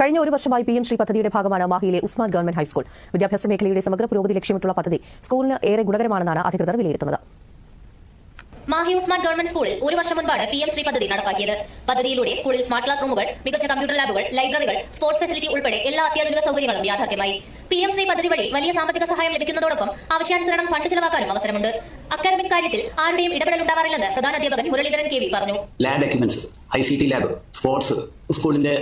കഴിഞ്ഞ ഒരു വർഷമായി പി എം ശ്രീ പദ്ധതിയുടെ ഭാഗമാണ് മാഹിയിലെ ഉസ്മാൻ ഗവൺമെന്റ് ഹൈസ്കൂൾ. വിദ്യാഭ്യാസ മേഖലയുടെ സമഗ്ര പുരോഗതി ലക്ഷ്യമിട്ടുള്ള പദ്ധതി സ്കൂളിന് ഏറെ ഗുണകരമാണെന്നാണ് അധികൃതർ വിലയിരുത്തുന്നത്. മാഹി ഉസ്മാൻ ഗവൺമെന്റ് സ്കൂളിൽ ഒരു വർഷം മുൻപാണ് പി എം ശ്രീ പദ്ധതി നടപ്പാക്കിയത്. പദ്ധതിയിലൂടെ സ്കൂളിൽ സ്മാർട്ട് ക്ലാസ് റൂമുകൾ മികച്ച കമ്പ്യൂട്ടർ ലാബുകൾ ലൈബ്രറികൾ സ്പോർട്സ് ഫെസിലിറ്റി ഉൾപ്പെടെ എല്ലാ അത്യാധുനിക സൗകര്യങ്ങളും യാഥാർത്ഥ്യമായി. പി എം ശ്രീ പദ്ധതി വഴി വലിയ സാമ്പത്തിക സഹായം ലഭിക്കുന്നതോടൊപ്പം ആവശ്യാനുസരണം ഫണ്ട് ചെലവാക്കാനും അവസരമുണ്ട്. അക്കാദമിക് കാര്യത്തിൽ ആരുടെയും ഇടപെടൽ ഉണ്ടാവാറില്ലെന്ന് പ്രധാന അധ്യാപകൻ മുരളീധരൻ കെ വി പറഞ്ഞു. Lab equipments I C T lab sports സ്കൂളിന്റെ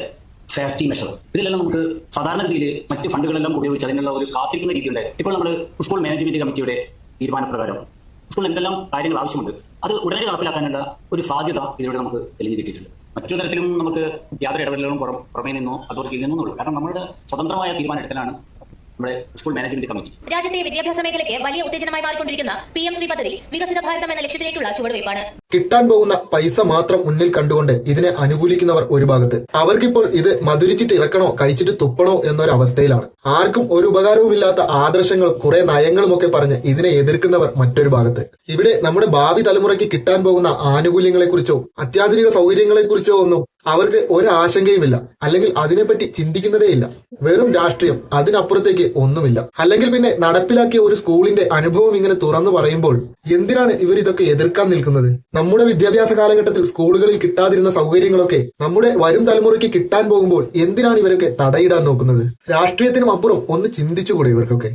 സേഫ്റ്റി മെഷർ. ഇതിലെല്ലാം നമുക്ക് സാധാരണഗതിയിൽ മറ്റ് ഫണ്ടുകളെല്ലാം ഉപയോഗിച്ച് അതിനുള്ള ഒരു കാത്തിരിക്കുന്ന രീതിയുണ്ട്. ഇപ്പോൾ നമ്മൾ സ്കൂൾ മാനേജ്മെന്റ് കമ്മിറ്റിയുടെ തീരുമാനപ്രകാരം സ്കൂൾ എന്തെല്ലാം കാര്യങ്ങൾ ആവശ്യമുണ്ട് അത് ഉടനെ നടപ്പിലാക്കാനുള്ള ഒരു സാധ്യത ഇതിലൂടെ നമുക്ക് തെളിഞ്ഞു കിട്ടിയിട്ടുണ്ട് മറ്റൊരു തരത്തിലും നമുക്ക് യാതൊരു ഇടപെടലുകളും പുറം- പുറമേ നിന്നോ അതോറിറ്റിയിൽ നിന്നോ ഉള്ളൂ കാരണം നമ്മുടെ സ്വതന്ത്രമായ തീരുമാനമെടുക്കലാണ് നമ്മുടെ സ്കൂൾ മാനേജ്മെന്റ് കമ്മിറ്റി. രാജ്യത്തെ വിദ്യാഭ്യാസ മേഖലയ്ക്ക് വലിയ ഉത്തേജനമായി മാറിക്കൊണ്ടിരിക്കുന്ന പി എം ശ്രീ പദ്ധതി വികസിത ഭാരതം എന്ന ലക്ഷ്യത്തിലേക്കുള്ള ചുവടുവയ്പ്പാണ്. കിട്ടാൻ പോകുന്ന പൈസ മാത്രം മുന്നിൽ കണ്ടുകൊണ്ട് ഇതിനെ അനുകൂലിക്കുന്നവർ ഒരു ഭാഗത്ത്. അവർക്കിപ്പോൾ ഇത് മധുരിച്ചിട്ട് ഇറക്കണോ കഴിച്ചിട്ട് തുപ്പണോ എന്നൊരു അവസ്ഥയിലാണ് ആർക്കും ഒരു ഉപകാരവുമില്ലാത്ത ആദർശങ്ങൾ കുറെ നയങ്ങളും ഒക്കെ പറഞ്ഞ് ഇതിനെ എതിർക്കുന്നവർ മറ്റൊരു ഭാഗത്ത്. ഇവിടെ നമ്മുടെ ഭാവി തലമുറയ്ക്ക് കിട്ടാൻ പോകുന്ന ആനുകൂല്യങ്ങളെക്കുറിച്ചോ അത്യാധുനിക സൗകര്യങ്ങളെക്കുറിച്ചോ ഒന്നും അവർക്ക് ഒരു ആശങ്കയുമില്ല. അല്ലെങ്കിൽ അതിനെപ്പറ്റി ചിന്തിക്കുന്നതേ ഇല്ല. വെറും രാഷ്ട്രീയം അതിനപ്പുറത്തേക്ക് ഒന്നുമില്ല. അല്ലെങ്കിൽ പിന്നെ നടപ്പിലാക്കിയ ഒരു സ്കൂളിന്റെ അനുഭവം ഇങ്ങനെ തുറന്നു പറയുമ്പോൾ എന്തിനാണ് ഇവർ ഇതൊക്കെ എതിർക്കാൻ നിൽക്കുന്നത്? നമ്മുടെ വിദ്യാഭ്യാസ കാലഘട്ടത്തിൽ സ്കൂളുകളിൽ കിട്ടാതിരുന്ന സൗകര്യങ്ങളൊക്കെ നമ്മുടെ വരും തലമുറയ്ക്ക് കിട്ടാൻ പോകുമ്പോൾ എന്തിനാണ് ഇവരൊക്കെ തടയിടാൻ നോക്കുന്നത്? രാഷ്ട്രീയത്തിനും അപ്പുറം ഒന്ന് ചിന്തിച്ചുകൂടെ ഇവർക്കൊക്കെ.